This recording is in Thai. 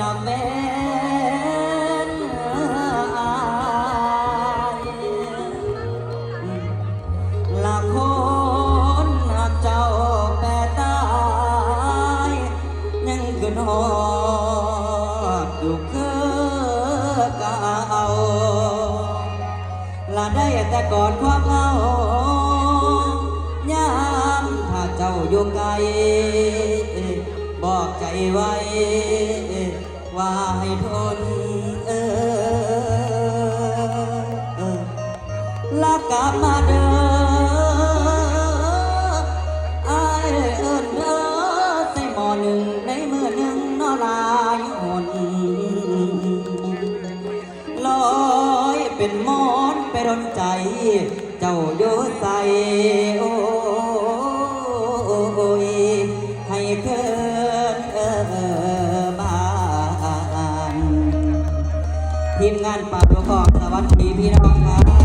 ละแม่ละคนหักเจ้าแปตาย ยังขึ้นหอดอยู่คืเก่าละได้แต่กอดความเหงายามถ้าเจ้าอยู่ไกลบอกใจไว้ วาให้ทนเออเออลักกลับมาเด้ออายเอิ้นเออใส่หมอหนึ่งในมือหนึ่งนอลายหนลอยเป็นมอนไปรนใจ เจ้าโยใส่านทีมงานป่าดวกอกสวัสดีพี่น้องครับ